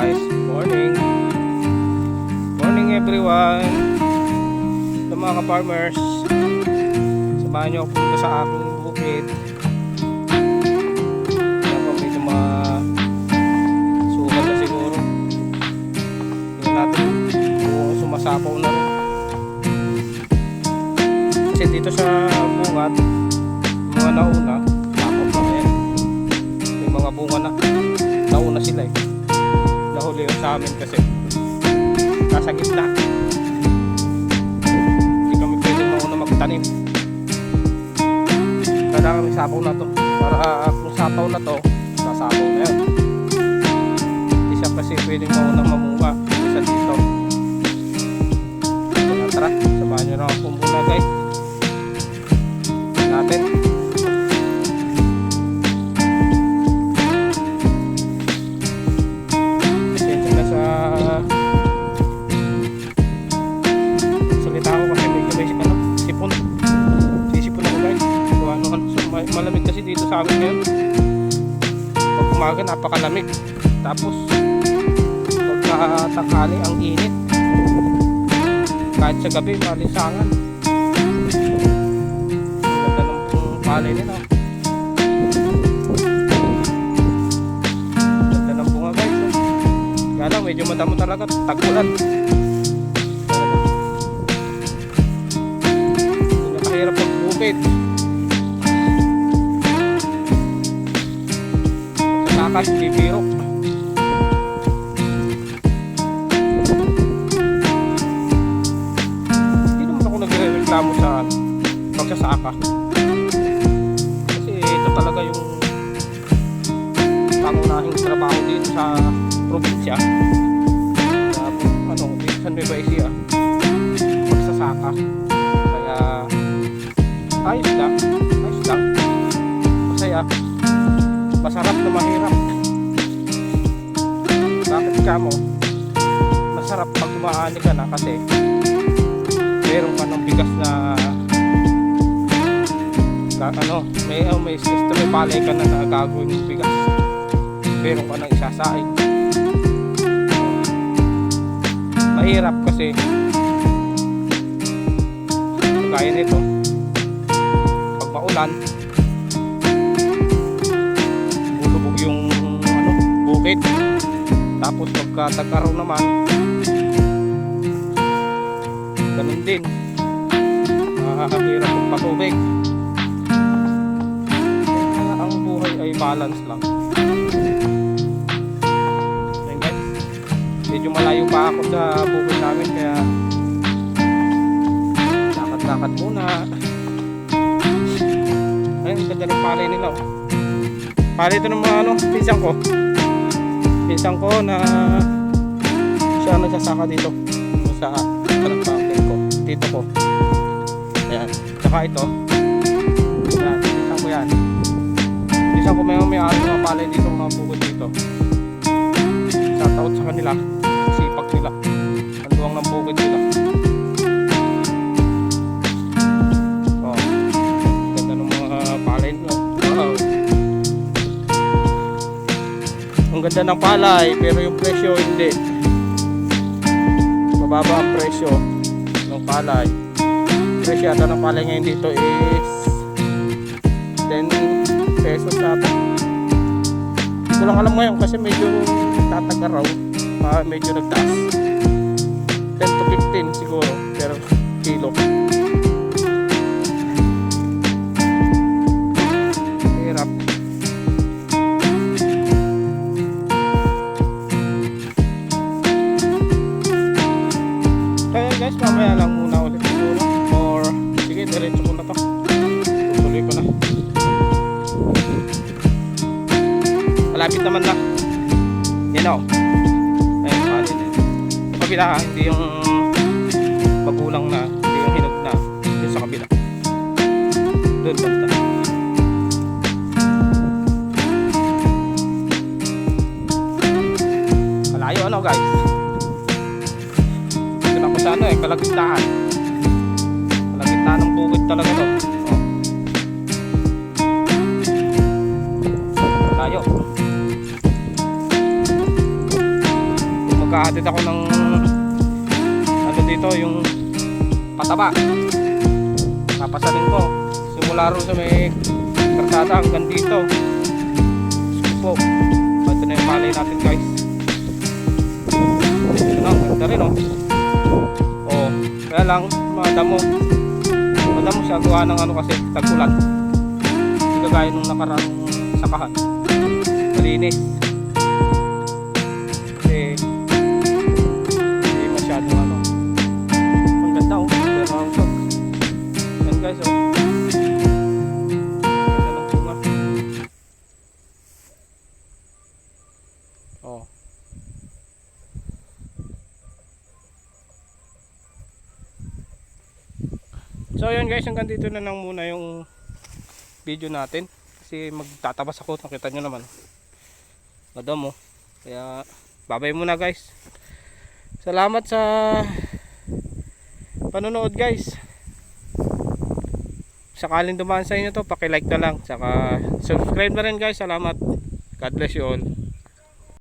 guys, morning. Morning everyone. Sa mga ka-farmers Samahan nyo ako punta sa aking bukid. Po, medyo mga Sukat na siguro. Tingnan natin kung sumasapaw na rin. Kasi dito sa bungad Mga nauna Sapaw na yan May mga bunga na. Nauna sila eh Nahuli yung sa amin kasi nasa gitna. Hindi kami pwede mauna magtanim. Kailangan may sapaw na to. Para ah, kung sapaw na to, sasapaw na yan. Hindi siya kasi pwede mauna mamunga. Isa dito. Kaya tara, samahan nyo na ako muna guys. Natin. Sa amin. Pag umaga napakalamig. Tapos pagka tanghali ang init. Kahit sa gabi malisangan. Ang ganda ng palay nila. Ganda ng bunga guys. Kaya lang medyo madamo talaga. Tag-ulan. Nakahirap ang bukid. Kakas, bibirok. Hindi naman ako nagre-reklamo sa pagsasaka. Kasi ito talaga yung pangunahing trabaho dito sa probinsya. Sa, ano, dito sa Nueva Ecija. Pagsasaka. Kaya ayos lang. Ayos lang. Masaya. Masarap na mahirap. Ka mo? Masarap pag umaani ka na kasi meron ka ng bigas na ka, ano, may, oh, may system, may palay ka na na gagawin yung bigas. Meron ka ng isasaing. Mahirap kasi kaya nito pag maulan tapos pagka tag-araw naman ganun din. Mahirap ang patubig. Kaya ang buhay ay balance lang. Yan guys. Medyo malayo pa ako sa bukid namin kaya lakad-lakad muna. Ayun ganda ng palay nila oh. palay ito ng mga ano pisang ko pisang ko na siya nagsasaka dito. Sa fountain ko. Dito ko ayan. Saka ito. Yan pisang ko yan. Pisang ko may may ano mga palay dito mga bukod dito. Shout out sa kanila. Sipag nila ang ganda ng palay pero yung presyo hindi. Mababa ang presyo ng palay. Presyo ata ng palay ngayon dito is 10 pesos ata hindi lang alam ngayon kasi medyo tataga raw. Ah, medyo nagtaas. 10 to 15 siguro mamaya lang muna ulit siguro. Or, sige, diretso ko na to. Tutuloy ko na. Malapit naman na. Yan o. Ayun, na. Sa kabila ha, hindi yung pagulang na, hindi yung hinog na. Yung sa kabila. Doon banda. Malayo ano guys. Kalagitnaan. Kalagitnaan ng bukid talaga to. Oh. Malayo. maghahatid ako ng ano dito yung pataba papasalin ko simula ro sa may karsada hanggang dito po ito na yung palay natin guys ito na ganda rin oh kaya lang madamo madamo siya gawa ng ano kasi tagulan hindi kagaya nung nakaraang sakahan. Malinis So yun guys, hanggang dito na lang muna yung video natin. Kasi magtatabas ako, nakita nyo naman. Madam oh. Kaya babay muna guys. Salamat sa panonood guys. Sakaling dumaan sa inyo to, paki-like na lang. Saka subscribe na rin guys. Salamat. God bless you all.